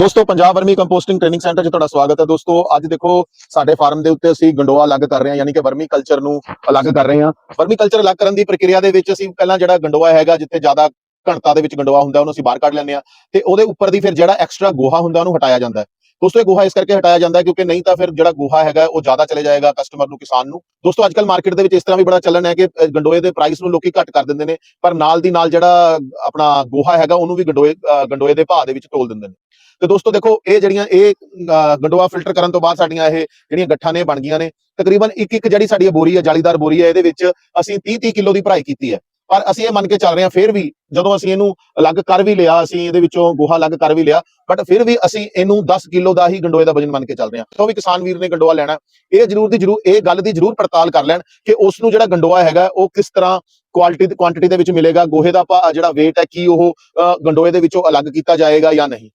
ਦੋਸਤੋ, Punjab vermi composting training centre 'ਚ ਤੁਹਾਡਾ ਸਵਾਗਤ ਹੈ ਦੋਸਤੋ। ਅੱਜ ਦੇਖੋ, ਸਾਡੇ ਫਾਰਮ ਦੇ ਉੱਤੇ ਅਸੀਂ ਗੰਡੋਆ ਅਲੱਗ ਕਰ ਰਹੇ ਹਾਂ, ਯਾਨੀ ਕਿ ਵਰਮੀ ਕਲਚਰ ਨੂੰ ਅਲੱਗ ਕਰ ਰਹੇ ਹਾਂ। ਵਰਮੀ ਕਲਚਰ ਅਲੱਗ ਕਰਨ ਦੀ ਪ੍ਰਕਿਰਿਆ ਦੇ ਵਿੱਚ ਅਸੀਂ ਪਹਿਲਾਂ ਜਿਹੜਾ ਗੰਡੋਆ ਹੈਗਾ, ਜਿੱਥੇ ਜ਼ਿਆਦਾ ਘਣਤਾ ਦੇ ਵਿੱਚ ਗੰਡੋਆ ਹੁੰਦਾ, ਉਹਨੂੰ ਅਸੀਂ ਬਾਹਰ ਕੱਢ ਲੈਂਦੇ ਹਾਂ। ਤੇ ਉਹਦੇ ਉੱਪਰ ਦੀ ਫਿਰ ਜਿਹੜਾ ਐਕਸਟਰਾ ਗੋਹਾ ਹੁੰਦਾ, ਉਹਨੂੰ ਹਟਾਇਆ ਜਾਂਦਾ ਹੈ। ਦੋਸਤੋ, ਇਹ ਗੋਹਾ ਇਸ ਕਰਕੇ ਹਟਾਇਆ ਜਾਂਦਾ ਕਿਉਂਕਿ ਨਹੀਂ ਤਾਂ ਫਿਰ ਜਿਹੜਾ ਗੋਹਾ ਹੈਗਾ, ਉਹ ਜ਼ਿਆਦਾ ਚਲੇ ਜਾਏਗਾ ਕਸਟਮਰ ਨੂੰ, ਕਿਸਾਨ ਨੂੰ। ਦੋਸਤੋ ਅੱਜਕੱਲ ਮਾਰਕੀਟ ਦੇ ਵਿੱਚ ਇਸ ਤਰ੍ਹਾਂ ਵੀ ਬੜਾ ਚੱਲਣ ਹੈ ਕਿ ਗੰਡੋਏ ਦੇ ਪ੍ਰਾਈਸ ਨੂੰ ਲੋਕੀ ਘੱਟ ਕਰ ਦਿੰਦੇ ਨੇ, ਪਰ ਨਾਲ ਦੀ ਨਾਲ ਜਿਹੜਾ ਆਪਣਾ ਗੋਹਾ ਹੈਗਾ, ਉਹਨੂੰ ਵੀ ਗੰਡੋਏ ਗੰਡੋਏ ਦੇ ਭਾਅ ਦੇ ਵਿੱਚ ਟੋਲ ਦਿੰਦੇ ਨੇ। ਤੇ ਦੋਸਤੋ, ਦੇਖੋ, ਇਹ ਜਿਹੜੀਆਂ, ਇਹ ਗੰਡੋਆ ਫਿਲਟਰ ਕਰਨ ਤੋਂ ਬਾਅਦ ਸਾਡੀਆਂ ਇਹ ਜਿਹੜੀਆਂ ਗੱਠਾਂ ਨੇ ਬਣ ਗਈਆਂ ਨੇ। ਤਕਰੀਬਨ ਇੱਕ ਇੱਕ ਜਿਹੜੀ ਸਾਡੀ ਬੋਰੀ ਹੈ, ਜਾਲੀਦਾਰ ਬੋਰੀ ਹੈ, ਇਹਦੇ ਵਿੱਚ ਅਸੀਂ 30 30 ਕਿਲੋ ਦੀ ਭਰਾਈ ਕੀਤੀ ਹੈ। ਪਰ ਅਸੀਂ ਇਹ ਮੰਨ ਕੇ ਚੱਲ ਰਹੇ ਹਾਂ, ਫਿਰ ਵੀ ਜਦੋਂ ਅਸੀਂ ਇਹਨੂੰ ਅਲੱਗ ਕਰ ਵੀ ਲਿਆ, ਅਸੀਂ ਇਹਦੇ ਵਿੱਚੋਂ ਗੋਹਾ ਅਲੱਗ ਕਰ ਵੀ ਲਿਆ ਬਟ ਫਿਰ ਵੀ ਅਸੀਂ ਇਹਨੂੰ 10 ਕਿਲੋ ਦਾ ਹੀ ਗੰਡੋਏ ਦਾ ਵਜਨ ਮੰਨ ਕੇ ਚੱਲ ਰਹੇ ਹਾਂ। ਤਾਂ ਵੀ ਕਿਸਾਨ ਵੀਰ ਨੇ ਗੰਡੋਆ ਲੈਣਾ, ਇਹ ਜ਼ਰੂਰ ਦੀ ਜ਼ਰੂਰ, ਇਹ ਗੱਲ ਦੀ ਜ਼ਰੂਰ ਪੜਤਾਲ ਕਰ ਲੈਣ ਕਿ ਉਸ ਨੂੰ ਜਿਹੜਾ ਗੰਡੋਆ ਹੈਗਾ, ਉਹ ਕਿਸ ਤਰ੍ਹਾਂ ਕੁਆਲਿਟੀ ਕੁਆਂਟੀਟੀ ਦੇ ਵਿੱਚ ਮਿਲੇਗਾ, ਗੋਹੇ ਦਾ ਭਾ- ਜਿਹੜਾ weight ਹੈ, ਕੀ ਉਹ ਗੰਡੋਏ ਦੇ ਵਿੱਚੋਂ ਅਲੱਗ ਕੀਤਾ ਜਾਏਗਾ ਜਾਂ ਨਹੀਂ।